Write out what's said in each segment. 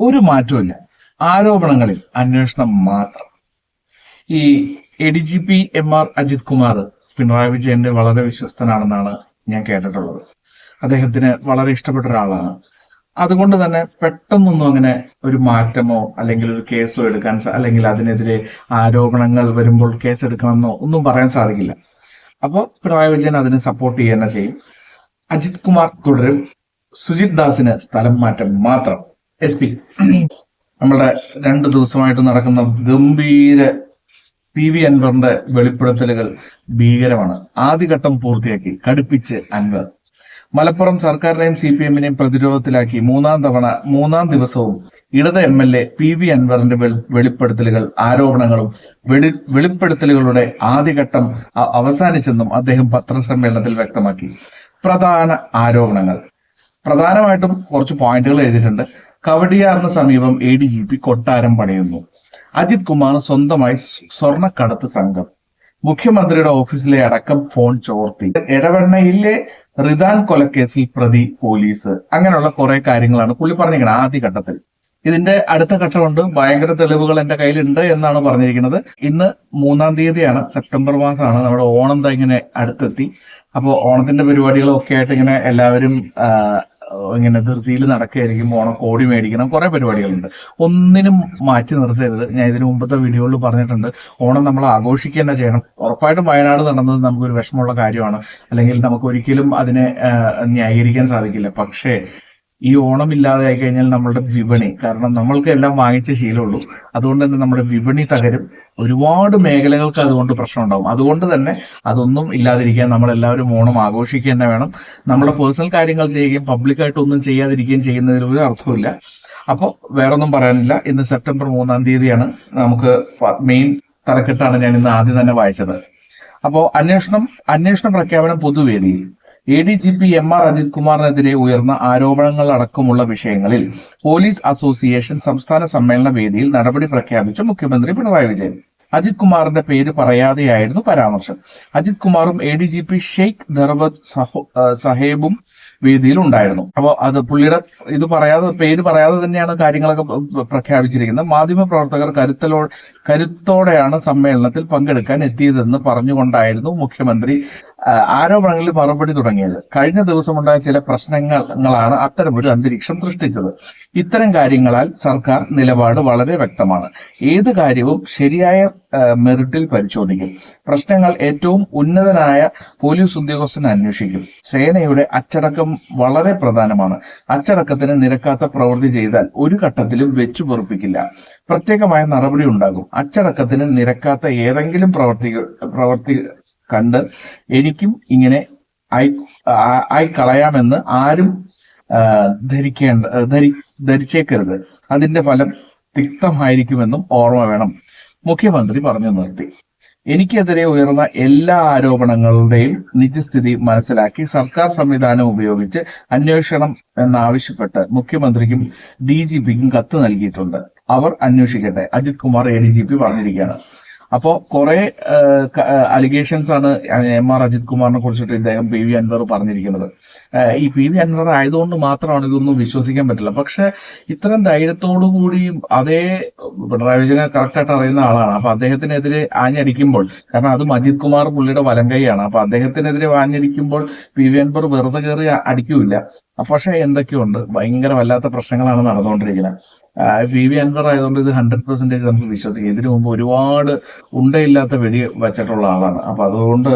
ഒരു മാറ്റമില്ല ആരോപണങ്ങളിൽ അന്വേഷണം മാത്രം. ഈ A D G P M R Ajith Kumar Pinarayi വിജയന്റെ വളരെ വിശ്വസ്തനാണെന്നാണ് ഞാൻ കേട്ടിട്ടുള്ളത്. അദ്ദേഹത്തിന് വളരെ ഇഷ്ടപ്പെട്ട ഒരാളാണ്. അതുകൊണ്ട് തന്നെ പെട്ടെന്നൊന്നും അങ്ങനെ ഒരു മാറ്റമോ അല്ലെങ്കിൽ ഒരു കേസോ എടുക്കാൻ അല്ലെങ്കിൽ അതിനെതിരെ ആരോപണങ്ങൾ വരുമ്പോൾ കേസ് എടുക്കണമെന്നോ ഒന്നും പറയാൻ സാധിക്കില്ല. അപ്പോൾ പിണറായി വിജയൻ അതിനെ സപ്പോർട്ട് ചെയ്യുക തന്നെ ചെയ്യും. അജിത് കുമാർ തുടരും. സുജിത് ദാസിന് സ്ഥലം മാറ്റം മാത്രം. എസ് പി നമ്മുടെ രണ്ട് ദിവസമായിട്ട് നടക്കുന്ന ഗംഭീര പി വി അൻവറിന്റെ വെളിപ്പെടുത്തലുകൾ ഭീകരമാണ്. ആദ്യഘട്ടം പൂർത്തിയാക്കി കടുപ്പിച്ച് അൻവർ. മലപ്പുറം സർക്കാരിനെയും സി പി എമ്മിനെയും പ്രതിരോധത്തിലാക്കി മൂന്നാം തവണ മൂന്നാം ദിവസവും ഇടത് M L A P V അൻവറിന്റെ വെളി- വെളിപ്പെടുത്തലുകൾ ആരോപണങ്ങളും വെളി വെളിപ്പെടുത്തലുകളുടെ ആദ്യഘട്ടം അവസാനിച്ചെന്നും അദ്ദേഹം പത്രസമ്മേളനത്തിൽ വ്യക്തമാക്കി. പ്രധാന ആരോപണങ്ങൾ. പ്രധാനമായിട്ടും കുറച്ച് പോയിന്റുകൾ എഴുതിയിട്ടുണ്ട്. കവടിയാറിന് സമീപം എ ഡി ജി പി കൊട്ടാരം പണിയുന്നു. അജിത് കുമാർ സ്വന്തമായി സ്വർണക്കടത്ത് സംഘം. മുഖ്യമന്ത്രിയുടെ ഓഫീസിലെ അടക്കം ഫോൺ ചോർത്തി. ഇടവെണ്ണയിലെ റിദാൻ കൊലക്കേസിൽ പ്രതി പോലീസ്. അങ്ങനെയുള്ള കുറെ കാര്യങ്ങളാണ് പുള്ളി പറഞ്ഞിരിക്കുന്നത് ആദ്യ ഘട്ടത്തിൽ ഇതിന്റെ അടുത്ത ഘട്ടമുണ്ട്. ഭയങ്കര തെളിവുകൾ എന്റെ കയ്യിലുണ്ട് എന്നാണ് പറഞ്ഞിരിക്കുന്നത്. ഇന്ന് മൂന്നാം തീയതിയാണ്. സെപ്റ്റംബർ മാസമാണ്. നമ്മുടെ ഓണം ഇങ്ങനെ അടുത്തെത്തി. അപ്പോൾ ഓണത്തിന്റെ പരിപാടികളൊക്കെ ആയിട്ട് ഇങ്ങനെ എല്ലാവരും ഇങ്ങനെ ധൃതിയിൽ നടക്കുകയായിരിക്കും ഓണം കോടി മേടിക്കണം കുറെ പരിപാടികളുണ്ട്. ഒന്നിനും മാറ്റി നിർത്തരുത്. ഞാൻ ഇതിനു മുമ്പത്തെ വീഡിയോയിൽ പറഞ്ഞിട്ടുണ്ട് ഓണം നമ്മൾ ആഘോഷിക്കേണ്ട ചെയ്യണം. ഉറപ്പായിട്ടും വയനാട് നടന്നത് നമുക്കൊരു വിഷമമുള്ള കാര്യമാണ്. അല്ലെങ്കിൽ നമുക്ക് ഒരിക്കലും അതിനെ ന്യായീകരിക്കാൻ സാധിക്കില്ല. പക്ഷേ ഈ ഓണം ഇല്ലാതെ ആയി കഴിഞ്ഞാൽ നമ്മളുടെ വിപണി കാരണം നമ്മൾക്ക് എല്ലാം വാങ്ങിച്ച ശീലമുള്ളൂ. അതുകൊണ്ട് തന്നെ നമ്മുടെ വിപണി തകരും. ഒരുപാട് മേഖലകൾക്ക് അതുകൊണ്ട് പ്രശ്നം ഉണ്ടാകും അതുകൊണ്ട് തന്നെ അതൊന്നും ഇല്ലാതിരിക്കാൻ നമ്മൾ എല്ലാവരും ഓണം ആഘോഷിക്കുക തന്നെ വേണം. നമ്മുടെ പേഴ്സണൽ കാര്യങ്ങൾ ചെയ്യുകയും പബ്ലിക്കായിട്ട് ഒന്നും ചെയ്യാതിരിക്കുകയും ചെയ്യുന്നതിൽ ഒരു അർത്ഥമില്ല അപ്പോൾ വേറൊന്നും പറയാനില്ല. ഇന്ന് സെപ്റ്റംബർ മൂന്നാം തീയതിയാണ് നമുക്ക് മെയിൻ തലക്കെട്ടാണ് ഞാൻ ഇന്ന് ആദ്യം തന്നെ വായിച്ചത്. അപ്പോൾ അന്വേഷണം അന്വേഷണ പ്രഖ്യാപനം പൊതുവേദിയിൽ. A D G P M R Ajith കുമാറിനെതിരെ ഉയർന്ന ആരോപണങ്ങൾ അടക്കമുള്ള വിഷയങ്ങളിൽ പോലീസ് അസോസിയേഷൻ സംസ്ഥാന സമ്മേളന വേദിയിൽ നടപടി പ്രഖ്യാപിച്ച മുഖ്യമന്ത്രി പിണറായി വിജയൻ. അജിത് കുമാറിന്റെ പേര് പറയാതെയായിരുന്നു പരാമർശം. അജിത് കുമാറും A D G P Sheikh Darvesh സഹേബും വേദിയിൽ ഉണ്ടായിരുന്നു. അപ്പോൾ അത് പുള്ളിയുടെ ഇത് പറയാതെ പേര് പറയാതെ തന്നെയാണ് കാര്യങ്ങളൊക്കെ പ്രഖ്യാപിച്ചിരിക്കുന്നത്. മാധ്യമ പ്രവർത്തകർ കരുത്തലോ കരുത്തോടെയാണ് സമ്മേളനത്തിൽ പങ്കെടുക്കാൻ എത്തിയതെന്ന് പറഞ്ഞുകൊണ്ടായിരുന്നു മുഖ്യമന്ത്രി ആരോപണങ്ങളിൽ മറുപടി തുടങ്ങിയത്. കഴിഞ്ഞ ദിവസമുണ്ടായ ചില പ്രശ്നങ്ങളാണ് അത്തരമൊരു അന്തരീക്ഷം സൃഷ്ടിച്ചത്. ഇത്തരം കാര്യങ്ങളാൽ സർക്കാർ നിലപാട് വളരെ വ്യക്തമാണ്. ഏത് കാര്യവും ശരിയായ മെറിറ്റിൽ പരിശോധിക്കും. പ്രശ്നങ്ങൾ ഏറ്റവും ഉന്നതനായ പോലീസ് ഉദ്യോഗസ്ഥനെ അന്വേഷിക്കും. സേനയുടെ അച്ചടക്കം വളരെ പ്രധാനമാണ്. അച്ചടക്കത്തിന് നിരക്കാത്ത പ്രവൃത്തി ചെയ്താൽ ഒരു ഘട്ടത്തിലും വെച്ചു പൊറുപ്പിക്കില്ല. പ്രത്യേകമായ നടപടി ഉണ്ടാകും. അച്ചടക്കത്തിന് നിരക്കാത്ത ഏതെങ്കിലും പ്രവർത്തി പ്രവർത്തി കണ്ട് എനിക്കും ഇങ്ങനെ ആയി ആയി കളയാമെന്ന് ആരും ധരിക്കേണ്ട ധരി ധരിച്ചേക്കരുത്. അതിന്റെ ഫലം തിക്തമായിരിക്കുമെന്നും ഓർമ്മ വേണം. മുഖ്യമന്ത്രി പറഞ്ഞു നിർത്തി. എനിക്കെതിരെ ഉയർന്ന എല്ലാ ആരോപണങ്ങളുടെയും നിജസ്ഥിതി മനസ്സിലാക്കി സർക്കാർ സംവിധാനം ഉപയോഗിച്ച് അന്വേഷണം എന്നാവശ്യപ്പെട്ട് മുഖ്യമന്ത്രിക്കും ഡി ജി പിക്കും കത്ത് നൽകിയിട്ടുണ്ട്. അവർ അന്വേഷിക്കട്ടെ. Ajith Kumar A D G P പറഞ്ഞിരിക്കുകയാണ്. അപ്പോ കുറെ അലിഗേഷൻസ് ആണ് എം ആർ അജിത് കുമാറിനെ കുറിച്ചിട്ട് ഇദ്ദേഹം പി വി അൻവർ പറഞ്ഞിരിക്കുന്നത്. ഈ പി വി അൻവർ ആയതുകൊണ്ട് മാത്രമാണ് ഇതൊന്നും വിശ്വസിക്കാൻ പറ്റില്ല. പക്ഷെ ഇത്തരം ധൈര്യത്തോടു കൂടിയും അതേ പിണറായി വിജയനെ കറക്റ്റായിട്ട് അറിയുന്ന ആളാണ്. അപ്പൊ അദ്ദേഹത്തിനെതിരെ ആഞ്ഞടിക്കുമ്പോൾ കാരണം അതും അജിത് കുമാർ പുള്ളിയുടെ വലം കൈയാണ്. അപ്പൊ അദ്ദേഹത്തിനെതിരെ ആഞ്ഞടിക്കുമ്പോൾ പി വി അൻവർ വെറുതെ കയറി അടിക്കൂല പക്ഷെ എന്തൊക്കെയുണ്ട് ഭയങ്കര വല്ലാത്ത പ്രശ്നങ്ങളാണ് നടന്നുകൊണ്ടിരിക്കുന്നത്. പി വി അൻവർ ആയതുകൊണ്ട് ഇത് ഹൺഡ്രഡ് പെർസെന്റേജ് നമുക്ക് വിശ്വസിക്കാം. ഇതിനു മുമ്പ് ഒരുപാട് ഉണ്ടയില്ലാത്ത വെടി വെച്ചിട്ടുള്ള ആളാണ്. അപ്പൊ അതുകൊണ്ട്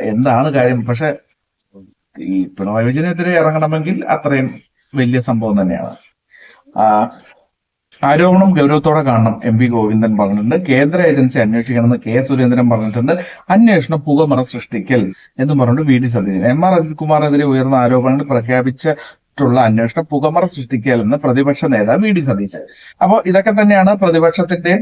എന്താണ് കാര്യം? പക്ഷെ ഈ പിണറായി വിജയനെതിരെ ഇറങ്ങണമെങ്കിൽ അത്രയും വലിയ സംഭവം തന്നെയാണ്. ആരോപണം ഗൗരവത്തോടെ കാണണം എം വി ഗോവിന്ദൻ പറഞ്ഞിട്ടുണ്ട്. കേന്ദ്ര ഏജൻസി അന്വേഷിക്കണമെന്ന് കെ സുരേന്ദ്രൻ പറഞ്ഞിട്ടുണ്ട്. അന്വേഷണം പുകമറ സൃഷ്ടിക്കൽ എന്ന് പറഞ്ഞിട്ട് V D Satheesan. M R Ajith കുമാറിനെതിരെ ഉയർന്ന ആരോപണങ്ങൾ പ്രഖ്യാപിച്ചിട്ടുള്ള അന്വേഷണം പുകമറ സൃഷ്ടിക്കൽ പ്രതിപക്ഷ നേതാവ് വി ഡി സതീശൻ. അപ്പോൾ ഇതൊക്കെ തന്നെയാണ് പ്രതിപക്ഷത്തിന്റെ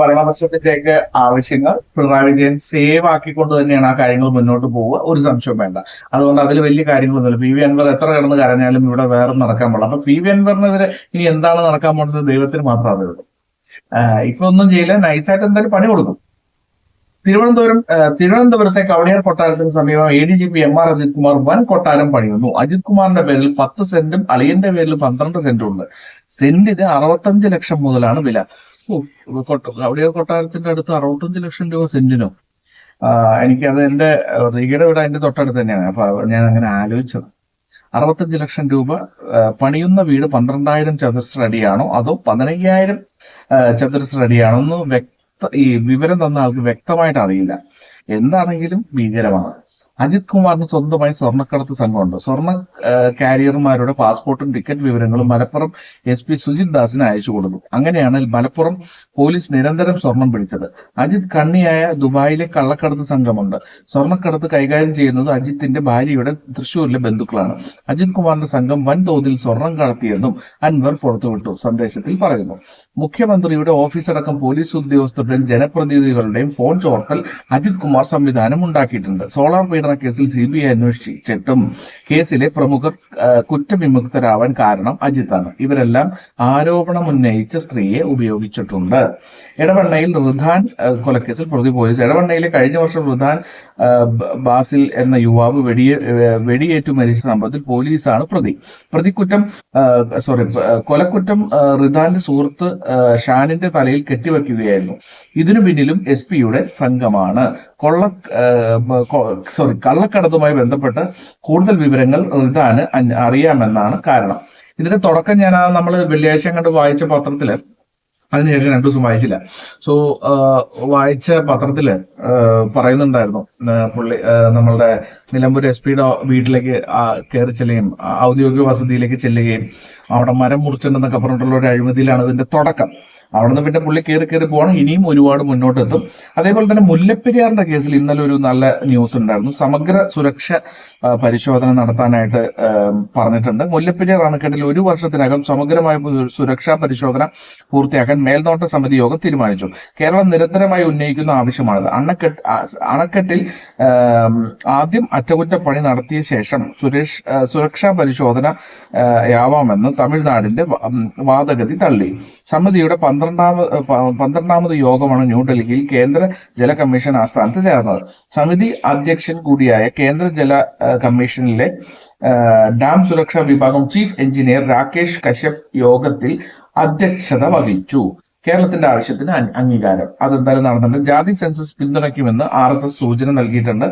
ഭരണപക്ഷത്തിന്റെയൊക്കെ ആവശ്യങ്ങൾ. പിണറായി വിജയൻ സേവ് ആക്കിക്കൊണ്ട് തന്നെയാണ് ആ കാര്യങ്ങൾ മുന്നോട്ട് പോവുക. ഒരു സംശയം വേണ്ട. അതുകൊണ്ട് അതിൽ വലിയ കാര്യങ്ങളൊന്നുമില്ല. പി വി അൻവർ എത്ര കിടന്ന് കരഞ്ഞാലും ഇവിടെ വേറെ നടക്കാൻ പാടില്ല. അപ്പൊ പി വി അൻവറിനെതിരെ ഇനി എന്താണ് നടക്കാൻ പോകുന്നത് ദൈവത്തിന് മാത്രമേ ഉള്ളൂ ഇപ്പൊ ഒന്നും ചെയ്യില്ല. നൈസായിട്ട് എന്തായാലും പണി കൊടുക്കും. തിരുവനന്തപുരം തിരുവനന്തപുരത്തെ കവടിയാർ കൊട്ടാരത്തിന് സമീപം A D G P M R Ajith Kumar വൻ കൊട്ടാരം പണിയുന്നു. അജിത് കുമാറിന്റെ പേരിൽ പത്ത് സെന്റും അളിയന്റെ പേരിൽ പന്ത്രണ്ട് സെന്റും ഉണ്ട്. സെന്റിന് അറുപത്തഞ്ച് ലക്ഷം മുതലാണ് വില. കവടിയാർ കൊട്ടാരത്തിന്റെ അടുത്ത് അറുപത്തഞ്ച് ലക്ഷം രൂപ സെന്റിനോ? എനിക്കത് എന്റെ റീഗയുടെ വീട് അതിന്റെ തൊട്ടടുത്ത് തന്നെയാണ്. അപ്പൊ ഞാൻ അങ്ങനെ ആലോചിച്ചത്. അറുപത്തഞ്ച് ലക്ഷം രൂപ പണിയുന്ന വീട് പന്ത്രണ്ടായിരം ചതുരശ്ര അടിയാണോ? അതോ പതിനയ്യായിരം ചതുരശ്ര അടിയാണോ? എന്ന് ഈ വിവരം തന്ന ആൾക്ക് വ്യക്തമായിട്ട് അറിയില്ല. എന്താണെങ്കിലും ഭീകരമാണ്. അജിത് കുമാറിന് സ്വന്തമായി സ്വർണക്കടത്ത് സംഘമുണ്ട്. സ്വർണ കാരിയർമാരുടെ പാസ്പോർട്ടും ടിക്കറ്റ് വിവരങ്ങളും മലപ്പുറം എസ് പി സുജിത് ദാസിന് അയച്ചു കൊടുത്തു. അങ്ങനെയാണ് മലപ്പുറം പോലീസ് നിരന്തരം സ്വർണം പിടിച്ചത്. അജിത് കണ്ണിയായ ദുബായിലെ കള്ളക്കടത്ത് സംഘമുണ്ട്. സ്വർണക്കടത്ത് കൈകാര്യം ചെയ്യുന്നത് അജിത്തിന്റെ ഭാര്യയുടെ തൃശൂരിലെ ബന്ധുക്കളാണ്. അജിത് കുമാറിന്റെ സംഘം വൻതോതിൽ സ്വർണം കടത്തിയെന്നും അൻവർ പുറത്തുവിട്ടു സന്ദേശത്തിൽ പറയുന്നു. മുഖ്യമന്ത്രിയുടെ ഓഫീസടക്കം പോലീസ് ഉദ്യോഗസ്ഥരുടെയും ജനപ്രതിനിധികളുടെയും ഫോൺ ചോർത്തൽ അജിത് കുമാർ സംവിധാനം ഉണ്ടാക്കിയിട്ടുണ്ട്. സോളാർ പീഡന കേസിൽ സി ബി ഐ അന്വേഷിച്ചിട്ടും കേസിലെ പ്രമുഖർ കുറ്റവിമുക്തരാവാൻ കാരണം അജിത്താണ്. ഇവരെല്ലാം ആരോപണം ഉന്നയിച്ച സ്ത്രീയെ ഉപയോഗിച്ചിട്ടുണ്ട്. ഇടവണ്ണയിൽ റുധാൻ കൊലക്കേസിൽ പ്രതി പോലീസ്. ഇടവണ്ണയിലെ കഴിഞ്ഞ വർഷം റുധാൻ ബാസിൽ എന്ന യുവാവ് വെടിയേ വെടിയേറ്റു മരിച്ച സംഭവത്തിൽ പോലീസാണ് പ്രതി. പ്രതിക്കുറ്റം സോറി കൊലക്കുറ്റം റിദാന്റെ സുഹൃത്ത് ഷാനിന്റെ തലയിൽ കെട്ടിവെക്കുകയായിരുന്നു. ഇതിനു പിന്നിലും എസ് പിയുടെ സംഘമാണ്. കൊള്ള സോറി കള്ളക്കടത്തുമായി ബന്ധപ്പെട്ട് കൂടുതൽ വിവരങ്ങൾ റിദാന് അറിയാമെന്നാണ് കാരണം. ഇതിന്റെ തുടക്കം ഞാൻ നമ്മൾ വെള്ളിയാഴ്ച കണ്ട് വായിച്ച പത്രത്തിൽ അതിനുശേഷം രണ്ടു ദിവസം വായിച്ചില്ല. സോ വായിച്ച പത്രത്തിൽ പറയുന്നുണ്ടായിരുന്നു പുള്ളി നമ്മളുടെ നിലമ്പൂർ എസ് പിയുടെ വീട്ടിലേക്ക് കയറി ചെല്ലുകയും ഔദ്യോഗിക വസതിയിലേക്ക് ചെല്ലുകയും അവിടെ മരം മുറിച്ചിട്ടുണ്ടെന്നൊക്കെ പറഞ്ഞിട്ടുള്ള ഒരു അഴിമതിയിലാണ് ഇതിന്റെ തുടക്കം. അവിടുന്ന് പിന്നെ പുള്ളി കയറി കയറി പോകണം ഇനിയും ഒരുപാട് മുന്നോട്ട് എത്തും അതേപോലെ തന്നെ മുല്ലപ്പെരിയാറിന്റെ കേസിൽ ഇന്നലെ ഒരു നല്ല ന്യൂസ് ഉണ്ടായിരുന്നു. സമഗ്ര സുരക്ഷ പരിശോധന നടത്താനായിട്ട് പറഞ്ഞിട്ടുണ്ട്. മുല്ലപ്പെരിയാർ അണക്കെട്ടിൽ ഒരു വർഷത്തിനകം സമഗ്രമായ സുരക്ഷാ പരിശോധന പൂർത്തിയാക്കാൻ മേൽനോട്ട സമിതി യോഗം തീരുമാനിച്ചു. കേരളം നിരന്തരമായി ഉന്നയിക്കുന്ന ആവശ്യമാണിത്. അണക്കെട്ട് അണക്കെട്ടിൽ ആദ്യം അറ്റകുറ്റപ്പണി നടത്തിയ ശേഷം സുരേഷ് സുരക്ഷാ പരിശോധന യാവാമെന്ന് തമിഴ്നാടിന്റെ വാദഗതി തള്ളി. സമിതിയുടെ പന്ത്രണ്ടാമത് പന്ത്രണ്ടാമത് യോഗമാണ് ന്യൂഡൽഹിയിൽ കേന്ദ്ര ജല കമ്മീഷൻ ആസ്ഥാനത്ത് ചേർന്നത്. സമിതി അധ്യക്ഷൻ കൂടിയായ കേന്ദ്ര ജല കമ്മീഷനിലെ ഡാം സുരക്ഷാ വിഭാഗം ചീഫ് എഞ്ചിനീയർ രാകേഷ് കശ്യപ് യോഗത്തിൽ അധ്യക്ഷത വഹിച്ചു. കേരളത്തിന്റെ ആവശ്യത്തിന് അംഗീകാരം. അതെന്തായാലും നടന്നിട്ടുണ്ട്. ജാതി സെൻസസ് പിന്തുണയ്ക്കുമെന്ന് ആർ എസ് എസ് സൂചന നൽകിയിട്ടുണ്ട്.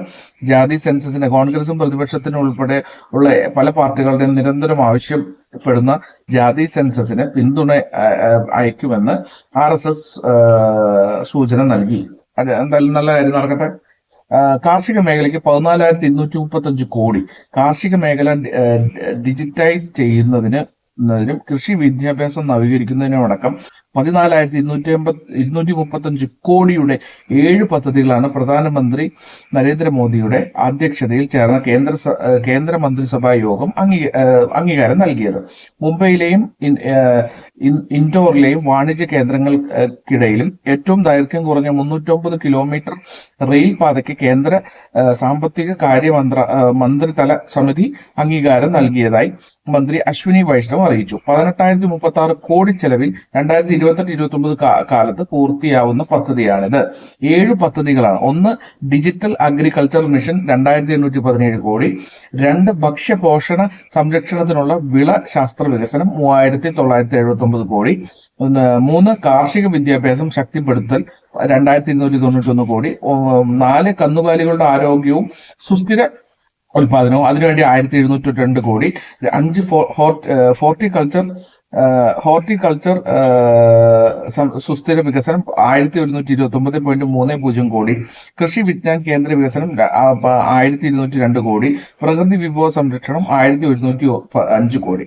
ജാതി സെൻസസിന് കോൺഗ്രസും പ്രതിപക്ഷത്തിനും ഉൾപ്പെടെ ഉള്ള പല പാർട്ടികളുടെയും നിരന്തരം ആവശ്യപ്പെടുന്ന ജാതി സെൻസസിന് പിന്തുണ അയക്കുമെന്ന് ആർ എസ് എസ് സൂചന നൽകി. എന്തായാലും നല്ല കാര്യം നടക്കട്ടെ. കാർഷിക മേഖലയ്ക്ക് പതിനാലായിരത്തി ഇരുന്നൂറ്റി മുപ്പത്തി അഞ്ച് കോടി. കാർഷിക മേഖല ഡിജിറ്റൈസ് ചെയ്യുന്നതിന് ന്നതിനും കൃഷി വിദ്യാഭ്യാസം നവീകരിക്കുന്നതിനും അടക്കം പതിനാലായിരത്തി ഇരുന്നൂറ്റി എൺപത്തി ഇരുന്നൂറ്റി മുപ്പത്തി അഞ്ച് കോടിയുടെ ഏഴ് പദ്ധതികളാണ് പ്രധാനമന്ത്രി നരേന്ദ്രമോദിയുടെ അധ്യക്ഷതയിൽ ചേർന്ന കേന്ദ്ര കേന്ദ്ര മന്ത്രിസഭാ യോഗം അംഗീ അംഗീകാരം നൽകിയത്. മുംബൈയിലെയും ഇൻ- ഇൻഡോറിലെയും വാണിജ്യ കേന്ദ്രങ്ങൾക്കിടയിലും ഏറ്റവും ദൈർഘ്യം കുറഞ്ഞ മുന്നൂറ്റൊമ്പത് കിലോമീറ്റർ റെയിൽ പാതയ്ക്ക് കേന്ദ്ര സാമ്പത്തിക കാര്യമന്ത്ര മന്ത്രിതല സമിതി അംഗീകാരം നൽകിയതായി മന്ത്രി അശ്വിനി വൈഷ്ണവ് അറിയിച്ചു. പതിനെട്ടായിരത്തി മുപ്പത്തി ആറ് കോടി ചെലവിൽ രണ്ടായിരത്തി ഇരുപത്തെട്ട് ഇരുപത്തി ഒമ്പത് കാലത്ത് പൂർത്തിയാവുന്ന പദ്ധതിയാണിത്. ഏഴ് പദ്ധതികളാണ്. ഒന്ന് ഡിജിറ്റൽ അഗ്രികൾച്ചർ മിഷൻ രണ്ടായിരത്തി എണ്ണൂറ്റി പതിനേഴ് കോടി. രണ്ട് ഭക്ഷ്യപോഷണ സംരക്ഷണത്തിനുള്ള വിള ശാസ്ത്ര വികസനം മൂവായിരത്തി തൊള്ളായിരത്തി എഴുപത്തി ഒമ്പത് കോടി മൂന്ന് കാർഷിക വിദ്യാഭ്യാസം ശക്തിപ്പെടുത്തൽ രണ്ടായിരത്തി ഇരുന്നൂറ്റി തൊണ്ണൂറ്റി ഒന്ന് കോടി നാല് കന്നുകാലികളുടെ ആരോഗ്യവും സുസ്ഥിര ഉൽപാദനവും അതിനുവേണ്ടി ആയിരത്തി എഴുന്നൂറ്റി രണ്ട് കോടി. അഞ്ച് ഫോർട്ടിക്കൾച്ചർ ഹോർട്ടിക്കൾച്ചർ സുസ്ഥിര വികസനം ആയിരത്തി ഒരുന്നൂറ്റി ഇരുപത്തി ഒമ്പത് പോയിന്റ് മൂന്ന് പൂജ്യം കോടി. കൃഷി വിജ്ഞാൻ കേന്ദ്ര വികസനം ആയിരത്തി ഇരുന്നൂറ്റി രണ്ട് കോടി. പ്രകൃതി വിഭവ സംരക്ഷണം ആയിരത്തി ഒരുന്നൂറ്റി അഞ്ച് കോടി.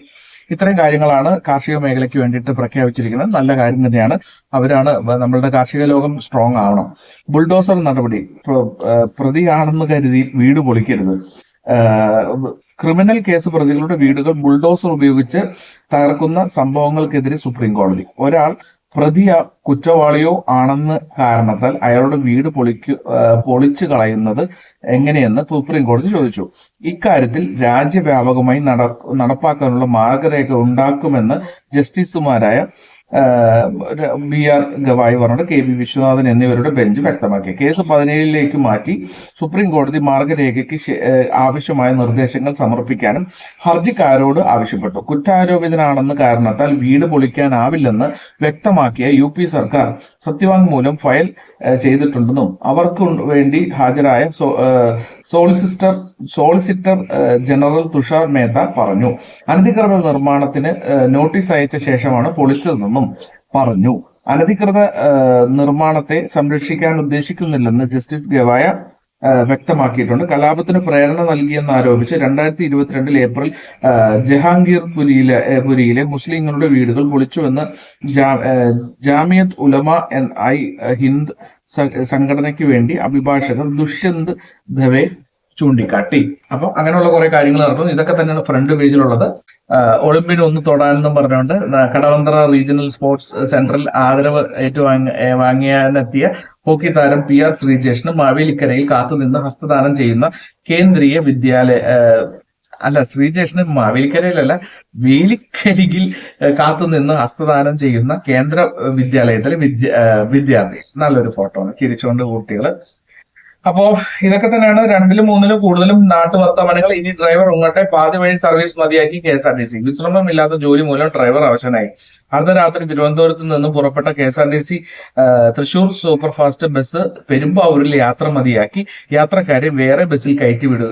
ഇത്രയും കാര്യങ്ങളാണ് കാർഷിക മേഖലയ്ക്ക് വേണ്ടിയിട്ട് പ്രഖ്യാപിച്ചിരിക്കുന്നത്. നല്ല കാര്യം തന്നെയാണ്. അവരാണ് നമ്മളുടെ കാർഷിക ലോകം സ്ട്രോങ് ആവണം. ബുൾഡോസർ നടപടി പ്രതിയാണെന്ന് കരുതി വീട് പൊളിക്കരുത്. ക്രിമിനൽ കേസ് പ്രതികളുടെ വീടുകൾ ബുൾഡോസർ ഉപയോഗിച്ച് തകർക്കുന്ന സംഭവങ്ങൾക്കെതിരെ സുപ്രീം കോടതി. ഒരാൾ പ്രതിയ കുറ്റവാളിയോ ആണെന്ന് കാരണത്താൽ അയാളുടെ വീട് പൊളിക്കു പൊളിച്ചു കളയുന്നത് എങ്ങനെയെന്ന് സുപ്രീം കോടതി ചോദിച്ചു. ഇക്കാര്യത്തിൽ രാജ്യവ്യാപകമായി നട നടപ്പാക്കാനുള്ള മാർഗരേഖ ഉണ്ടാക്കുമെന്ന് ജസ്റ്റിസുമാരായ ബി ആർ ഗവായി പറഞ്ഞിട്ട് കെ ബി വിശ്വനാഥൻ എന്നിവരുടെ ബെഞ്ച് വ്യക്തമാക്കി. കേസ് പതിനേഴിലേക്ക് മാറ്റി സുപ്രീം കോടതി മാർഗരേഖയ്ക്ക് ആവശ്യമായ നിർദ്ദേശങ്ങൾ സമർപ്പിക്കാനും ഹർജിക്കാരോട് ആവശ്യപ്പെട്ടു. കുറ്റാരോപിതനാണെന്ന കാരണത്താൽ വീട് പൊളിക്കാനാവില്ലെന്ന് വ്യക്തമാക്കിയ യു സർക്കാർ സത്യവാങ്മൂലം ഫയൽ ചെയ്തിട്ടുണ്ടെന്നും അവർക്ക് വേണ്ടി ഹാജരായ solicitor solicitor general Tushar Mehta പറഞ്ഞു. അനധികൃത നിർമ്മാണത്തിന് നോട്ടീസ് അയച്ച ശേഷമാണ് പൊളിച്ചതെന്നും പറഞ്ഞു. അനധികൃത നിർമ്മാണത്തെ സംരക്ഷിക്കാൻ ഉദ്ദേശിക്കുന്നില്ലെന്ന് ജസ്റ്റിസ് ഗവായ വ്യക്തമാക്കിയിട്ടുണ്ട്. കലാപത്തിന് പ്രേരണ നൽകിയെന്ന് ആരോപിച്ച് രണ്ടായിരത്തി ഇരുപത്തിരണ്ടിൽ ഏപ്രിൽ ജഹാംഗീർ പുരിയിലെ പുരിയിലെ മുസ്ലിങ്ങളുടെ വീടുകൾ പൊളിച്ചുവെന്ന് ജാമിയത്ത് ഉലമ ഐ ഹിന്ദ് സംഘടനയ്ക്ക് വേണ്ടി അഭിഭാഷകർ ദുഷ്യന്ത് ദവെ ചൂണ്ടിക്കാട്ടി. അപ്പൊ അങ്ങനെയുള്ള കുറെ കാര്യങ്ങൾ നടന്നു. ഇതൊക്കെ തന്നെയാണ് ഫ്രണ്ട് പേജിലുള്ളത്. ഒളിമ്പിന് ഒന്ന് തൊടാനെന്നും പറഞ്ഞുകൊണ്ട് കടവന്ത്ര റീജിയണൽ സ്പോർട്സ് സെന്ററിൽ ആദരവ് ഏറ്റുവാങ്ങ വാങ്ങിയാനെത്തിയ ഹോക്കി താരം പി ആർ ശ്രീജേഷിന് മാവേലിക്കരയിൽ കാത്തുനിന്ന് ഹസ്തദാനം ചെയ്യുന്ന കേന്ദ്രീയ വിദ്യാലയ അല്ല ശ്രീജേഷിന് മാവേലിക്കരയിലല്ല വേലിക്കരികിൽ കാത്തുനിന്ന് ഹസ്തദാനം ചെയ്യുന്ന കേന്ദ്ര വിദ്യാലയത്തിലെ വിദ്യ വിദ്യാർത്ഥി. നല്ലൊരു ഫോട്ടോ ആണ്. ചിരിച്ചുകൊണ്ട് കുട്ടികൾ അപ്പോ ഇതൊക്കെ തന്നെയാണ് രണ്ടിലും മൂന്നിലും കൂടുതലും നാട്ടുവർത്തമാനങ്ങൾ. ഇനി ഡ്രൈവർ ഉങ്ങട്ടെ പാതി വഴി സർവീസ് മതിയാക്കി K S R T C വിശ്രമമില്ലാത്ത ജോലി മൂലം ഡ്രൈവർ അവശനായി. അർദ്ധരാത്രി തിരുവനന്തപുരത്ത് നിന്നും പുറപ്പെട്ട K S R T C Thrissur superfast bus പെരുമ്പാവൂരിൽ യാത്ര മതിയാക്കി. യാത്രക്കാരെ വേറെ ബസ്സിൽ കയറ്റി വിട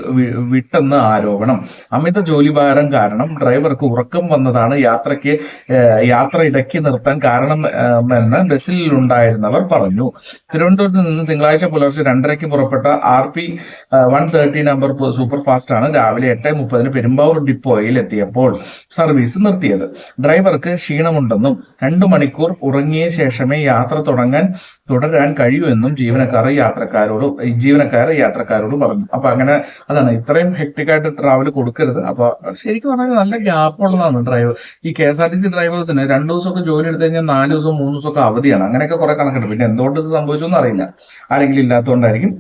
വിട്ടെന്ന് ആരോപണം. അമിത ജോലിഭാരം കാരണം ഡ്രൈവർക്ക് ഉറക്കം വന്നതാണ് യാത്രയ്ക്ക് യാത്ര ഇടയ്ക്ക് നിർത്താൻ കാരണമെന്ന് ബസ്സിൽ ഉണ്ടായിരുന്നവർ പറഞ്ഞു. തിരുവനന്തപുരത്ത് നിന്ന് തിങ്കളാഴ്ച പുലർച്ചെ രണ്ടരയ്ക്ക് പുറപ്പെട്ട R P one thirty number superfast super fast ആണ് രാവിലെ എട്ട് മുപ്പതിന് പെരുമ്പാവൂർ ഡിപ്പോയിൽ എത്തിയപ്പോൾ സർവീസ് നിർത്തിയത്. ഡ്രൈവർക്ക് ക്ഷീണമുണ്ടെന്നും രണ്ടു മണിക്കൂർ ഉറങ്ങിയ ശേഷമേ യാത്ര തുടങ്ങാൻ തുടരാൻ കഴിയൂ എന്നും ജീവനക്കാർ യാത്രക്കാരോട് ജീവനക്കാർ യാത്രക്കാരോട് പറഞ്ഞു. അപ്പൊ അങ്ങനെ അതാണ് ഇത്രയും ഹെക്ടിക് ആയിട്ട് ട്രാവൽ കൊടുക്കരുത്. അപ്പൊ ശരിക്കും പറഞ്ഞാൽ നല്ല ഗ്യാപ്പ് ഉള്ളതാണ് ഡ്രൈവർ ഈ K S R T C ഡ്രൈവേഴ്സിന് രണ്ടു ദിവസമൊക്കെ ജോലി എടുത്തു കഴിഞ്ഞാൽ നാല് ദിവസം മൂന്ന് ദിവസമൊക്കെ അവധിയാണ്. അങ്ങനെയൊക്കെ കുറെ കണക്കുണ്ട്. പിന്നെ എന്തുകൊണ്ട് ഇത് സംഭവിച്ചു എന്ന് അറിയില്ല. ആരെങ്കിലും ഇല്ലാത്തതുകൊണ്ടായിരിക്കും.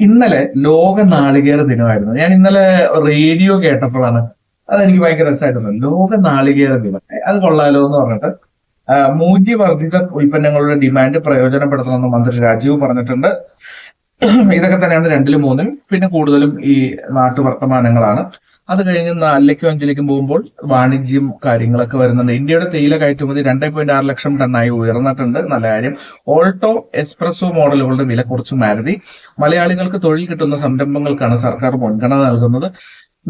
ഇന്നലെ ലോക നാളികേര ദിനമായിരുന്നു. ഞാൻ ഇന്നലെ റേഡിയോ കേട്ടപ്പോഴാണ് അതെനിക്ക് ഭയങ്കര രസമായിട്ടുണ്ട് ലോക നാളികേര ദിനം. അത് കൊള്ളാലോ എന്ന് പറഞ്ഞിട്ട് മൂല്യവർദ്ധിത ഉൽപ്പന്നങ്ങളുടെ ഡിമാൻഡ് പ്രയോജനപ്പെടുത്തണമെന്ന് മന്ത്രി രാജീവ് പറഞ്ഞിട്ടുണ്ട്. ഇതൊക്കെ തന്നെയാണ് രണ്ടിലും മൂന്നിലും. പിന്നെ കൂടുതലും ഈ നാട്ടുവർത്തമാനങ്ങളാണ് അത് കഴിഞ്ഞ് നാലിലേക്കും അഞ്ചിലേക്കും പോകുമ്പോൾ വാണിജ്യം കാര്യങ്ങളൊക്കെ വരുന്നുണ്ട്. ഇന്ത്യയുടെ തേയില കയറ്റുമതി രണ്ടേ പോയിന്റ് ആറ് ലക്ഷം ടണ്ണായി ഉയർന്നിട്ടുണ്ട്. നല്ല കാര്യം. ഓൾട്ടോ എക്സ്പ്രസോ മോഡലുകളുടെ വില കുറച്ച് മാരുതി. മലയാളികൾക്ക് തൊഴിൽ കിട്ടുന്ന സംരംഭങ്ങൾക്കാണ് സർക്കാർ മുൻഗണന നൽകുന്നത്.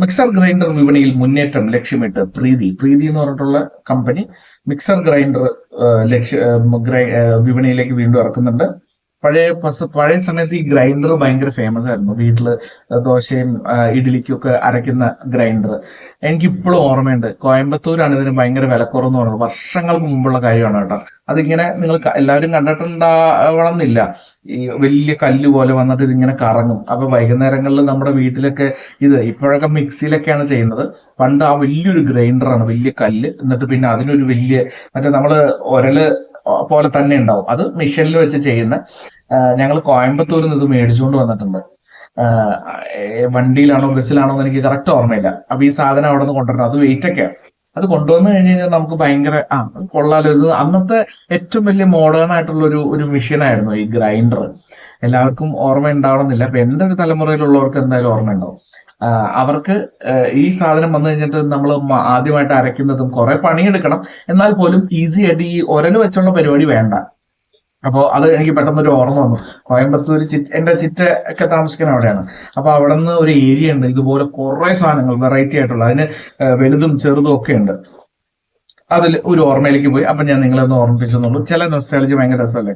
മിക്സർ ഗ്രൈൻഡർ വിപണിയിൽ മുന്നേറ്റം ലക്ഷ്യമിട്ട് പ്രീതി. പ്രീതി എന്ന് പറഞ്ഞിട്ടുള്ള കമ്പനി മിക്സർ ഗ്രൈൻഡർ ലക്ഷ്യ വിപണിയിലേക്ക് വീണ്ടും ഇറക്കുന്നുണ്ട്. പഴയ പഴയ സമയത്ത് ഈ ഗ്രൈൻഡർ ഭയങ്കര ഫേമസ് ആയിരുന്നു. വീട്ടിൽ ദോശയും ഇഡ്ഡലിക്കും ഒക്കെ അരയ്ക്കുന്ന ഗ്രൈൻഡർ. എനിക്ക് ഇപ്പോഴും ഓർമ്മയുണ്ട്. കോയമ്പത്തൂരാണ് ഇതിന് ഭയങ്കര വിലക്കുറവെന്ന് പറയുന്നത്. വർഷങ്ങൾക്ക് മുമ്പുള്ള കാര്യമാണ് കേട്ടോ. അതിങ്ങനെ നിങ്ങൾ എല്ലാവരും കണ്ടിട്ടുണ്ടാവണമെന്നില്ല. ഈ വലിയ കല്ല് പോലെ വന്നിട്ട് ഇതിങ്ങനെ കറങ്ങും. അപ്പൊ വൈകുന്നേരങ്ങളിൽ നമ്മുടെ വീട്ടിലൊക്കെ ഇത് ഇപ്പോഴൊക്കെ മിക്സിയിലൊക്കെയാണ് ചെയ്യുന്നത്. പണ്ട് ആ വലിയൊരു ഗ്രൈൻഡറാണ് വലിയ കല്ല്. എന്നിട്ട് പിന്നെ അതിനൊരു വലിയ മറ്റേ നമ്മൾ ഒരൽ പോലെ തന്നെ ഉണ്ടാവും. അത് മിഷനിൽ വെച്ച് ചെയ്യുന്ന ഞങ്ങൾ കോയമ്പത്തൂരിൽ നിന്ന് ഇത് മേടിച്ചുകൊണ്ട് വന്നിട്ടുണ്ട്. വണ്ടിയിലാണോ ബസ്സിലാണോ എന്ന് എനിക്ക് കറക്റ്റ് ഓർമ്മയില്ല. അപ്പൊ ഈ സാധനം അവിടെ നിന്ന് കൊണ്ടുവരണം. അത് വെയിറ്റ് ഒക്കെ. അത് കൊണ്ടുവന്നു കഴിഞ്ഞ് കഴിഞ്ഞാൽ നമുക്ക് ഭയങ്കര ആ കൊള്ളാലോ. ഇത് അന്നത്തെ ഏറ്റവും വലിയ മോഡേൺ ആയിട്ടുള്ള ഒരു ഒരു മെഷീനായിരുന്നു ഈ ഗ്രൈൻഡർ എല്ലാവർക്കും ഓർമ്മ ഉണ്ടാവണമെന്നില്ല അപ്പൊ എന്റെ ഒരു തലമുറയിലുള്ളവർക്ക് എന്തായാലും ഓർമ്മ ഉണ്ടാവും അവർക്ക് ഈ സാധനം വന്നു കഴിഞ്ഞിട്ട് നമ്മൾ ആദ്യമായിട്ട് അരയ്ക്കുന്നതും കുറെ പണിയെടുക്കണം. എന്നാൽ പോലും ഈസി ആയിട്ട് ഈ ഒരൽ വെച്ചുള്ള പരിപാടി വേണ്ട. അപ്പോൾ അത് എനിക്ക് പെട്ടെന്ന് ഒരു ഓർമ്മ വന്നു. കോയമ്പത്തൂർ ചിറ്റ എന്റെ ചിറ്റ ഒക്കെ താമസിക്കുന്ന അവിടെയാണ്. അപ്പൊ അവിടെ നിന്ന് ഒരു ഏരിയ ഉണ്ട്. ഇതുപോലെ കുറെ സാധനങ്ങൾ വെറൈറ്റി ആയിട്ടുള്ള അതിന് വലുതും ചെറുതും ഒക്കെ ഉണ്ട്. അതിൽ ഒരു ഓർമ്മയിലേക്ക് പോയി. അപ്പൊ ഞാൻ നിങ്ങളെ ഒന്ന് ഓർമ്മിപ്പിച്ചെന്നുള്ളൂ. ചില നൊസ്റ്റാലജി ഭയങ്കര രസമല്ലേ?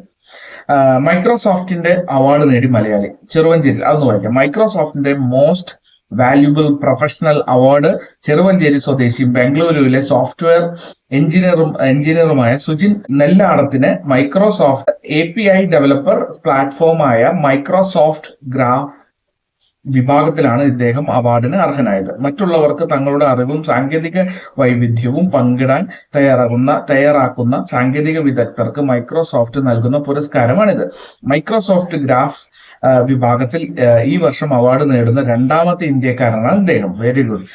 മൈക്രോസോഫ്റ്റിന്റെ അവാർഡ് നേടി മലയാളി. ചെറുവഞ്ചേരി അതൊന്ന് വായിക്കാം. മൈക്രോസോഫ്റ്റിന്റെ most valuable professional award Cheruvanchery സ്വദേശി ബംഗളൂരുവിലെ സോഫ്റ്റ്വെയർ എഞ്ചിനീയറും എഞ്ചിനീയറുമായ Sujin നെല്ലാടത്തിന് Microsoft A P I developer പ്ലാറ്റ്ഫോമായ Microsoft graph വിഭാഗത്തിലാണ് ഇദ്ദേഹം അവാർഡിന് അർഹനായത്. മറ്റുള്ളവർക്ക് തങ്ങളുടെ അറിവും സാങ്കേതിക വൈവിധ്യവും പങ്കിടാൻ തയ്യാറാകുന്ന തയ്യാറാക്കുന്ന സാങ്കേതിക വിദഗ്ധർക്ക് മൈക്രോസോഫ്റ്റ് നൽകുന്ന പുരസ്കാരമാണിത്. മൈക്രോസോഫ്റ്റ് ഗ്രാഫ് വിഭാഗത്തിൽ ഈ വർഷം അവാർഡ് നേടുന്ന രണ്ടാമത്തെ ഇന്ത്യക്കാരനാണ് അദ്ദേഹം. വെരി ഗുഡ്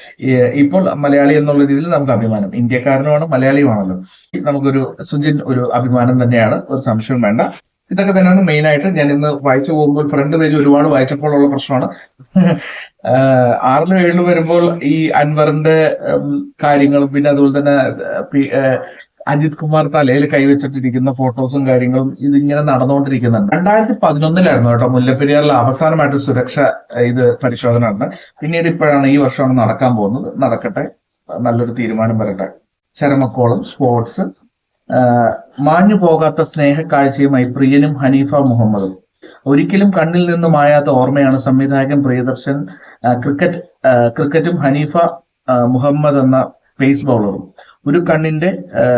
ഇപ്പോൾ മലയാളി എന്നുള്ള രീതിയിൽ നമുക്ക് അഭിമാനം. ഇന്ത്യക്കാരനുമാണ് മലയാളിയുമാണല്ലോ. നമുക്കൊരു സുജിൻ ഒരു അഭിമാനം തന്നെയാണ്. ഒരു സംശയം വേണ്ട. ഇതൊക്കെ തന്നെയാണ് മെയിൻ ആയിട്ട് ഞാൻ ഇന്ന് വായിച്ചു പോകുമ്പോൾ ഫ്രണ്ട് പേജ് ഒരുപാട് വായിച്ചപ്പോൾ ഉള്ള പ്രശ്നമാണ്. ആറിലും ഏഴിലും വരുമ്പോൾ ഈ അൻവറിന്റെ കാര്യങ്ങളും പിന്നെ അതുപോലെ തന്നെ അജിത് കുമാർ തലയിൽ കൈവച്ചിട്ടിരിക്കുന്ന ഫോട്ടോസും കാര്യങ്ങളും ഇതിങ്ങനെ നടന്നുകൊണ്ടിരിക്കുന്നുണ്ട്. രണ്ടായിരത്തി പതിനൊന്നിലായിരുന്നു കേട്ടോ മുല്ലപ്പെരിയാറിൽ അവസാനമായിട്ട് സുരക്ഷ ഇത് പരിശോധന നടന്നത്. പിന്നീട് ഇപ്പോഴാണ് ഈ വർഷമാണ് നടക്കാൻ പോകുന്നത്. നടക്കട്ടെ. നല്ലൊരു തീരുമാനം വരട്ടെ. ചരമക്കോളം സ്പോർട്സ്. മാഞ്ഞു പോകാത്ത സ്നേഹക്കാഴ്ചയുമായി പ്രിയനും ഹനീഫ മുഹമ്മദും. ഒരിക്കലും കണ്ണിൽ നിന്ന് മായാത്ത ഓർമ്മയാണ് സംവിധായകൻ പ്രിയദർശൻ. ക്രിക്കറ്റ് ക്രിക്കറ്റും ഹനീഫ മുഹമ്മദ് എന്ന പേസ് ബൗളറും ഒരു കണ്ണിന്റെ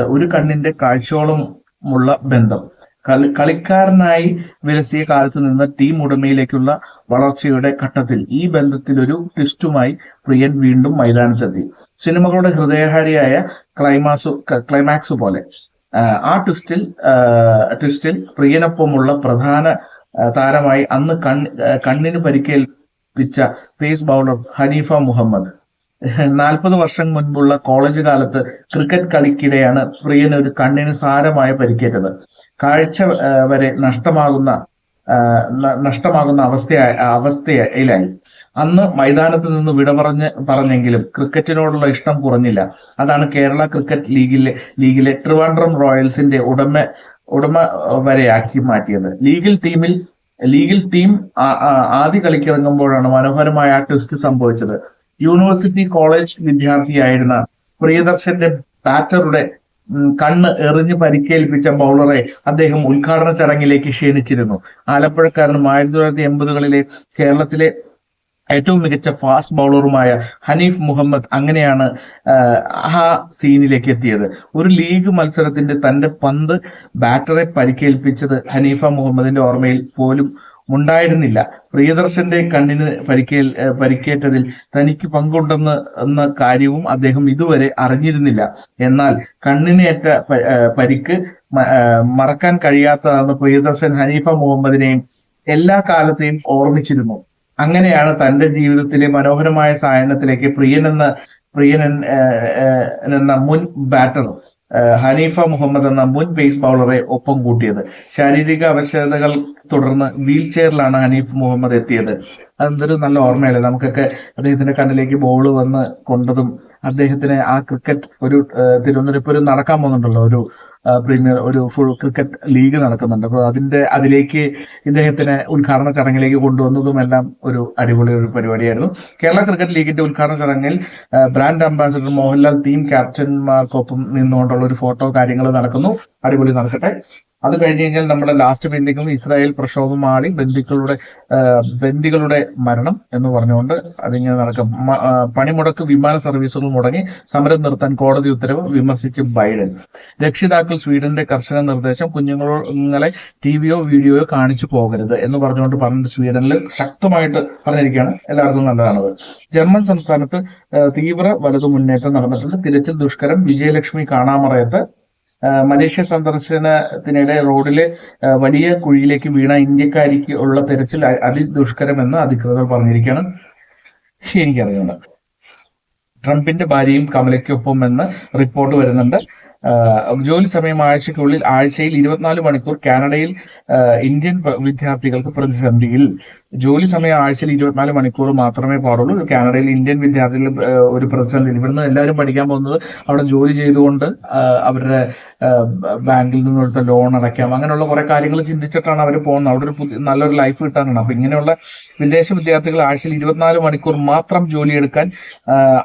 ഒരു കണ്ണിന്റെ കാഴ്ചയോളമുള്ള ബന്ധം. കളി കളിക്കാരനായി വിലസിയ കാലത്ത് നിന്ന് ടീം ഉടമയിലേക്കുള്ള വളർച്ചയുടെ ഘട്ടത്തിൽ ഈ ബന്ധത്തിൽ ഒരു ട്വിസ്റ്റുമായി പ്രിയൻ വീണ്ടും മൈതാനത്തെത്തി. സിനിമകളുടെ ഹൃദയഹാരിയായ ക്ലൈമാസു ക്ലൈമാക്സ് പോലെ. ആ ട്വിസ്റ്റിൽ ട്വിസ്റ്റിൽ പ്രിയനൊപ്പമുള്ള പ്രധാന താരമായി അന്ന് കണ്ണിന് പരിക്കേൽപ്പിച്ച പേസ് ബൗളർ ഹനീഫ മുഹമ്മദ്. നാൽപ്പത് വർഷം മുൻപുള്ള കോളേജ് കാലത്ത് ക്രിക്കറ്റ് കളിക്കിടെയാണ് പ്രിയൻ ഒരു കണ്ണിന് സാരമായ പരിക്കേറ്റത്. കാഴ്ച വരെ നഷ്ടമാകുന്ന നഷ്ടമാകുന്ന അവസ്ഥ അവസ്ഥയിലായി. അന്ന് മൈതാനത്ത് നിന്ന് വിട പറഞ്ഞ് പറഞ്ഞെങ്കിലും ക്രിക്കറ്റിനോടുള്ള ഇഷ്ടം കുറഞ്ഞില്ല. അതാണ് കേരള ക്രിക്കറ്റ് ലീഗിലെ ലീഗിലെ ട്രിവാൻഡ്രം റോയൽസിന്റെ ഉടമ ഉടമ വരെയാക്കി മാറ്റിയത്. ലീഗിൽ ടീമിൽ ലീഗിൽ ടീം ആദ്യ കളിക്കിറങ്ങുമ്പോഴാണ് മനോഹരമായ ആ ട്വിസ്റ്റ് സംഭവിച്ചത്. യൂണിവേഴ്സിറ്റി കോളേജ് വിദ്യാർത്ഥിയായിരുന്ന പ്രിയദർശന്റെ ബാറ്ററുടെ കണ്ണ് എറിഞ്ഞ് പരിക്കേൽപ്പിച്ച ബൗളറെ അദ്ദേഹം ഉദ്ഘാടന ചടങ്ങിലേക്ക് ക്ഷണിച്ചിരുന്നു. ആലപ്പുഴക്കാരനും ആയിരത്തി തൊള്ളായിരത്തി എൺപതുകളിലെ കേരളത്തിലെ ഏറ്റവും മികച്ച ഫാസ്റ്റ് ബൗളറുമായ ഹനീഫ് മുഹമ്മദ് അങ്ങനെയാണ് ആ സീനിലേക്ക് എത്തിയത്. ഒരു ലീഗ് മത്സരത്തിന്റെ തന്റെ പന്ത് ബാറ്ററെ പരിക്കേൽപ്പിച്ചത് ഹനീഫ മുഹമ്മദിന്റെ ഓർമ്മയിൽ പോലും ഉണ്ടായിരുന്നില്ല. പ്രിയദർശന്റെ കണ്ണിന് പരിക്കേൽ പരിക്കേറ്റതിൽ തനിക്ക് പങ്കുണ്ടെന്ന് എന്ന കാര്യവും അദ്ദേഹം ഇതുവരെ അറിഞ്ഞിരുന്നില്ല. എന്നാൽ കണ്ണിനേറ്റ പരിക്ക് മറക്കാൻ കഴിയാത്തതാണ് പ്രിയദർശൻ ഹനീഫ മുഹമ്മദിനെയും എല്ലാ കാലത്തെയും ഓർമ്മിച്ചിരുന്നു. അങ്ങനെയാണ് തന്റെ ജീവിതത്തിലെ മനോഹരമായ സായനത്തിലേക്ക് പ്രിയൻ എന്ന പ്രിയൻ എന്ന, മുൻ ബാറ്റർ ഹനീഫ മുഹമ്മദ് എന്ന മുൻ പേസ് ബൗളറെ ഒപ്പം കൂട്ടിയത്. ശാരീരിക അവശതകൾ തുടർന്ന് വീൽ ചെയറിലാണ് ഹനീഫ് മുഹമ്മദ് എത്തിയത്. അതെന്തൊരു നല്ല ഓർമ്മയല്ലേ നമുക്കൊക്കെ അദ്ദേഹത്തിന്റെ കണ്ണിലേക്ക് ബോൾ വന്ന് കൊണ്ടതും അദ്ദേഹത്തിന് ആ ക്രിക്കറ്റ് ഒരു തിരുവനന്തപുരം നടക്കാൻ പോകുന്നുണ്ടല്ലോ ഒരു പ്രീമിയർ ഒരു ഫുൾ ക്രിക്കറ്റ് ലീഗ് നടക്കുന്നുണ്ട് അപ്പോൾ അതിന്റെ അതിലേക്ക് ഇദ്ദേഹത്തിനെ ഉദ്ഘാടന ചടങ്ങിലേക്ക് കൊണ്ടുവന്നതും എല്ലാം ഒരു അടിപൊളി ഒരു പരിപാടിയായിരുന്നു. കേരള ക്രിക്കറ്റ് ലീഗിന്റെ ഉദ്ഘാടന ചടങ്ങിൽ ബ്രാൻഡ് അംബാസിഡർ മോഹൻലാൽ ടീം ക്യാപ്റ്റന്മാർക്കൊപ്പം നിന്നുകൊണ്ടുള്ള ഒരു ഫോട്ടോ കാര്യങ്ങൾ നടക്കുന്നു. അടിപൊളി നടക്കട്ടെ. അത് കഴിഞ്ഞ് കഴിഞ്ഞാൽ നമ്മുടെ ലാസ്റ്റ് പെൻഡിങ്ങും ഇസ്രായേൽ ബന്ദിക്കളുടെ ഏഹ്, ബന്ദികളുടെ മരണം എന്ന് പറഞ്ഞുകൊണ്ട് അതിങ്ങനെ നടക്കും. പണിമുടക്ക് വിമാന സർവീസുകൾ മുടങ്ങി സമരം നിർത്താൻ കോടതി ഉത്തരവ് വിമർശിച്ച് ബൈഡൻ. രക്ഷിതാക്കൾ സ്വീഡന്റെ കർശന നിർദ്ദേശം കുഞ്ഞുങ്ങളെ ടിവിയോ വീഡിയോയോ കാണിച്ചു പോകരുത് എന്ന് പറഞ്ഞുകൊണ്ട് പറഞ്ഞിട്ട് സ്വീഡനിൽ ശക്തമായിട്ട് പറഞ്ഞിരിക്കുകയാണ്. എല്ലാവർക്കും നല്ലതാണത്. ജർമ്മൻ സംസ്ഥാനത്ത് തീവ്ര വലതു മുന്നേറ്റം നടന്നിട്ടുണ്ട്. തിരച്ചിൽ ദുഷ്കരം വിജയലക്ഷ്മി കാണാമറയത്ത് മലേഷ്യ സന്ദർശനത്തിനിടെ റോഡിലെ വലിയ കുഴിയിലേക്ക് വീണ ഇന്ത്യക്കാരിക്ക് ഉള്ള തെരച്ചിൽ അതി അതിദുഷ്കരമെന്ന് അധികൃതർ പറഞ്ഞിരിക്കുകയാണ് എനിക്കറിയുന്നത്. ട്രംപിന്റെ ഭാര്യയും കമലയ്ക്കൊപ്പം എന്ന് റിപ്പോർട്ട് വരുന്നുണ്ട്. ജോലി സമയം ആഴ്ചയ്ക്കുള്ളിൽ ആഴ്ചയിൽ ഇരുപത്തിനാല് മണിക്കൂർ കാനഡയിൽ ഇന്ത്യൻ വിദ്യാർത്ഥികൾക്ക് പ്രതിസന്ധിയിൽ ജോലി സമയം ആഴ്ചയിൽ ഇരുപത്തിനാല് മണിക്കൂർ മാത്രമേ പാടുള്ളൂ. കാനഡയിൽ ഇന്ത്യൻ വിദ്യാർത്ഥികൾ ഒരു പ്രതിസന്ധി ഇവിടുന്ന് എല്ലാവരും പഠിക്കാൻ പോകുന്നത് അവിടെ ജോലി ചെയ്തുകൊണ്ട് അവരുടെ ബാങ്കിൽ നിന്നെടുത്ത ലോൺ അടയ്ക്കാം. അങ്ങനെയുള്ള കുറെ കാര്യങ്ങൾ ചിന്തിച്ചിട്ടാണ് അവർ പോകുന്നത്. അവിടെ ഒരു നല്ലൊരു ലൈഫ് കിട്ടാനാണ് അപ്പൊ ഇങ്ങനെയുള്ള വിദേശ വിദ്യാർത്ഥികൾ ആഴ്ചയിൽ ഇരുപത്തിനാല് മണിക്കൂർ മാത്രം ജോലിയെടുക്കാൻ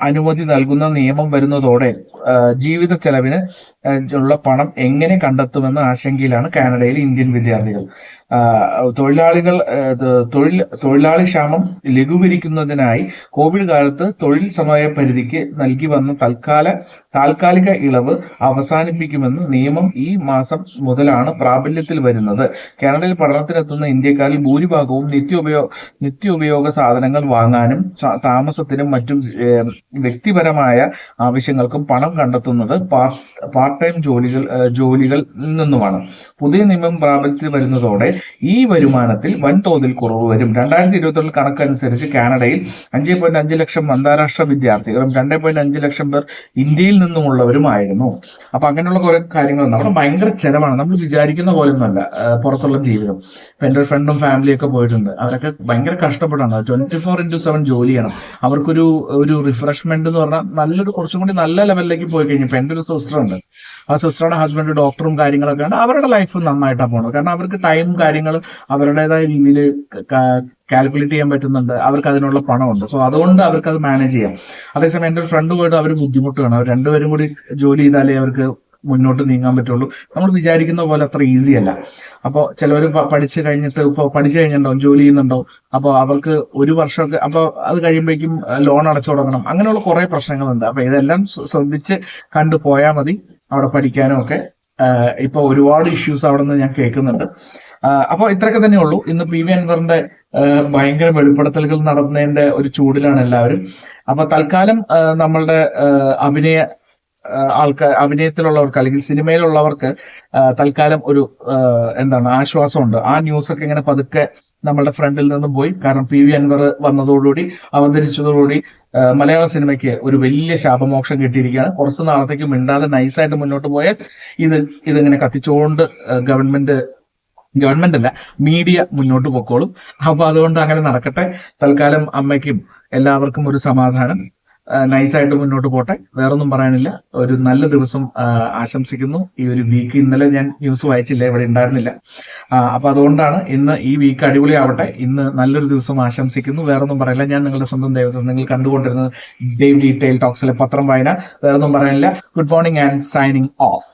അനുമതി നൽകുന്ന നിയമം വരുന്നതോടെ ജീവിത ചെലവിന് ഉള്ള പണം എങ്ങനെ കണ്ടെത്തുമെന്ന ആശങ്കയിലാണ് കാനഡയിലെ ഇന്ത്യൻ വിദ്യാർത്ഥികൾ. തൊഴിലാളികൾ തൊഴിൽ തൊഴിലാളി ക്ഷാമം ലഘൂകരിക്കുന്നതിനായി കോവിഡ് കാലത്ത് തൊഴിൽ സമയ പരിധിക്ക് നൽകി വന്ന തൽക്കാല താൽക്കാലിക ഇളവ് അവസാനിപ്പിക്കുമെന്ന് നിയമം ഈ മാസം മുതലാണ് പ്രാബല്യത്തിൽ വരുന്നത്. കാനഡയിൽ പഠനത്തിനെത്തുന്ന ഇന്ത്യക്കാരിൽ ഭൂരിഭാഗവും നിത്യോപയോഗ നിത്യോപയോഗ സാധനങ്ങൾ വാങ്ങാനും താമസത്തിനും മറ്റും വ്യക്തിപരമായ ആവശ്യങ്ങൾക്കും പണം കണ്ടെത്തുന്നത് പാർട്ട് ടൈം ജോലികൾ ജോലികൾ നിന്നുമാണ്. പുതിയ നിയമം പ്രാബല്യത്തിൽ വരുന്നതോടെ ഈ വരുമാനത്തിൽ വൻതോതിൽ കുറവ് വരും. രണ്ടായിരത്തി ഇരുപത്തി കണക്കനുസരിച്ച് കാനഡയിൽ അഞ്ച് പോയിന്റ് അഞ്ച് ലക്ഷം അന്താരാഷ്ട്ര വിദ്യാർത്ഥികളും രണ്ട് പോയിന്റ് അഞ്ച് ലക്ഷം പേർ ഇന്ത്യയിൽ നിന്നുമുള്ളവരുമായിരുന്നു. അപ്പൊ അങ്ങനെയുള്ള കുറെ കാര്യങ്ങളുണ്ട് അവിടെ ഭയങ്കര ചെലവാണ്. നമ്മൾ വിചാരിക്കുന്ന പോലെ ഒന്നല്ല പുറത്തുള്ള ജീവിതം. ഇപ്പൊ ഒരു ഫ്രണ്ടും ഫാമിലിയും ഒക്കെ പോയിട്ടുണ്ട്. അവരൊക്കെ ഭയങ്കര കഷ്ടപ്പെട്ടാണ് ട്വന്റി ഫോർ ഇന്റു സെവൻ ജോലി ചെയ്യണം. അവർക്കൊരു ഒരു റിഫ്രഷ്മെന്റ് എന്ന് പറഞ്ഞാൽ നല്ലൊരു കുറച്ചും കൂടി നല്ല ലെവലിലേക്ക് പോയി കഴിഞ്ഞപ്പോൾ എന്റെ ഒരു സിസ്റ്റർ ഉണ്ട്. ആ സിസ്റ്ററുടെ ഹസ്ബൻഡ് ഡോക്ടറും കാര്യങ്ങളൊക്കെ ഉണ്ട്. അവരുടെ ലൈഫ് നന്നായിട്ടാണ് പോകുന്നത് കാരണം അവർക്ക് ടൈം കാര്യങ്ങളും അവരുടേതായ രീതിയിൽ കാൽക്കുലേറ്റ് ചെയ്യാൻ പറ്റുന്നുണ്ട്. അവർക്ക് അതിനുള്ള പണമുണ്ട്. സോ അതുകൊണ്ട് അവർക്ക് അത് മാനേജ് ചെയ്യാം. അതേസമയം എന്റെ ഒരു ഫ്രണ്ട് പോയിട്ട് അവർ ബുദ്ധിമുട്ടാണ് അവർ രണ്ടുപേരും കൂടി ജോലി ചെയ്താലേ അവർക്ക് മുന്നോട്ട് നീങ്ങാൻ പറ്റുള്ളൂ. നമ്മൾ വിചാരിക്കുന്ന പോലെ അത്ര ഈസി അല്ല. അപ്പോൾ ചിലവർ പഠിച്ചു കഴിഞ്ഞിട്ട് ഇപ്പോൾ പഠിച്ചു കഴിഞ്ഞിട്ടുണ്ടാവും ജോലി ചെയ്യുന്നുണ്ടാവും അപ്പോൾ അവർക്ക് ഒരു വർഷമൊക്കെ അപ്പോൾ അത് കഴിയുമ്പോഴേക്കും ലോൺ അടച്ചു തുടങ്ങണം. അങ്ങനെയുള്ള കുറേ പ്രശ്നങ്ങളുണ്ട്. അപ്പോൾ ഇതെല്ലാം ശ്ര- ശ്രദ്ധിച്ച് കണ്ടു പോയാൽ മതി. അവിടെ പഠിക്കാനും ഒക്കെ. ഇപ്പോൾ ഇപ്പൊ ഒരുപാട് ഇഷ്യൂസ് അവിടെ നിന്ന് ഞാൻ കേൾക്കുന്നുണ്ട്. അപ്പോൾ ഇത്രയൊക്കെ തന്നെ ഉള്ളൂ. ഇന്ന് പി വി അൻവറിന്റെ ഭയങ്കര വെളിപ്പെടുത്തലുകൾ നടന്നതിന്റെ ഒരു ചൂടിലാണ് എല്ലാവരും. അപ്പൊ തൽക്കാലം നമ്മളുടെ അഭിനയ ആൾക്കാർ അഭിനയത്തിലുള്ളവർക്ക് അല്ലെങ്കിൽ സിനിമയിലുള്ളവർക്ക് തൽക്കാലം ഒരു എന്താണ് ആശ്വാസമുണ്ട്. ആ ന്യൂസ് ഒക്കെ ഇങ്ങനെ പതുക്കെ നമ്മളുടെ ഫ്രണ്ടിൽ നിന്ന് പോയി. കാരണം പി വി അൻവർ വന്നതോടുകൂടി അവതരിച്ചതോടുകൂടി മലയാള സിനിമയ്ക്ക് ഒരു വലിയ ശാപമോക്ഷം കിട്ടിയിരിക്കുകയാണ്. കുറച്ച് നാളത്തേക്ക് മിണ്ടാതെ നൈസായിട്ട് മുന്നോട്ട് പോയാൽ ഇത് ഇതിങ്ങനെ കത്തിച്ചുകൊണ്ട് ഗവൺമെന്റ് ഗവൺമെന്റ് അല്ല മീഡിയ മുന്നോട്ട് പൊക്കോളും. അപ്പൊ അതുകൊണ്ട് അങ്ങനെ നടക്കട്ടെ. തൽക്കാലം അമ്മയ്ക്കും എല്ലാവർക്കും ഒരു സമാധാനം. നൈസായിട്ട് മുന്നോട്ട് പോട്ടെ. വേറൊന്നും പറയാനില്ല. ഒരു നല്ല ദിവസം ആശംസിക്കുന്നു. ഈ ഒരു വീക്ക് ഇന്നലെ ഞാൻ ന്യൂസ് വായിച്ചില്ല ഇവിടെ ഉണ്ടായിരുന്നില്ല. അപ്പൊ അതുകൊണ്ടാണ് ഇന്ന് ഈ വീക്ക് അടിപൊളിയാവട്ടെ. ഇന്ന് നല്ലൊരു ദിവസം ആശംസിക്കുന്നു. വേറൊന്നും പറയില്ല. ഞാൻ നിങ്ങളുടെ സ്വന്തം ദൈവത്തിൽ നിങ്ങൾ കണ്ടുകൊണ്ടിരുന്നത് ഡേവ് ഡീറ്റെയിൽ ടോക്സിലെ പത്രം വായന. വേറൊന്നും പറയാനില്ല. Good morning and signing off